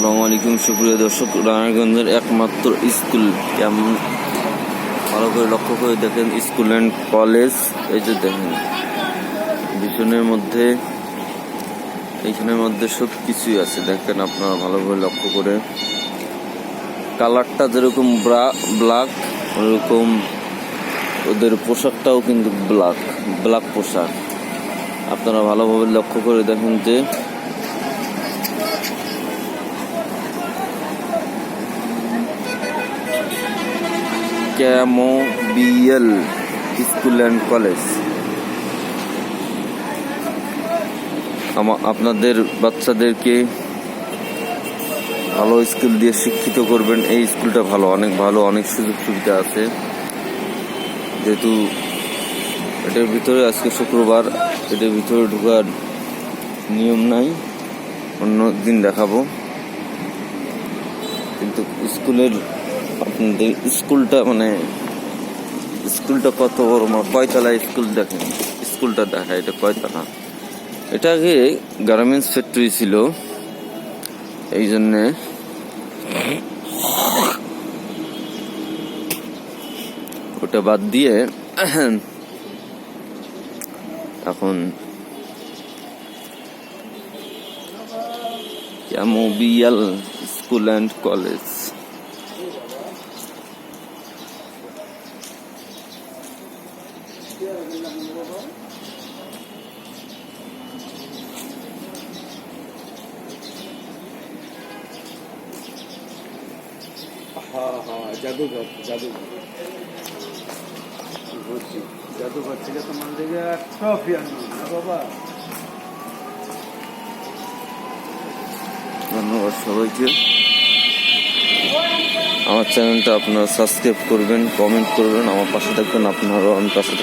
আসসালামু আলাইকুম, সুপ্রিয় দর্শক রানাগঞ্জের একমাত্র স্কুল। কেমন? ভালো করে লক্ষ্য করে দেখেন, স্কুল অ্যান্ড কলেজ, এই যে দেখেন। পিছনের মধ্যে, এইখানের মধ্যে সব কিছুই আছে, দেখেন আপনারা ভালো করে লক্ষ্য করে। কালারটা যেরকম ব্রা, ব্ল্যাক, ওরকম ওদের পোশাকটাও কিন্তু ব্ল্যাক ব্ল্যাক পোশাক। আপনারা ভালোভাবে লক্ষ্য করে দেখেন যে ক্যামোবিএল স্কুল অ্যান্ড কলেজ। আপনাদের বাচ্চাদেরকে ভালো স্কুল দিয়ে শিক্ষিত করবেন। এই স্কুলটা ভালো, অনেক ভালো, অনেক সুযোগ সুবিধা আছে। যেহেতু এটার ভিতরে আজকে শুক্রবার, এটার ভিতরে ঢোকার নিয়ম নাই, অন্য দিন দেখাবো। কিন্তু স্কুলের আপনাদের স্কুলটা মানে স্কুলটা কত বড় কয়তলা স্কুল দেখেন? স্কুলটা দেখা, এটা কয়তলা? এটা আগে গার্মেন্টস ফ্যাক্টরি ছিল। এই জন্যে ওটা বাদ দিয়ে এখন স্কুল অ্যান্ড কলেজ হ্যাঁ হ্যাঁ জাদুঘর জাদুঘর। জাদুঘর ধন্যবাদ সবাইকে। আমার চ্যানেলটা আপনারা সাবস্ক্রাইব করবেন কমেন্ট করবেন, আমার পাশে থাকবেন, আপনারাও, আমি পাশে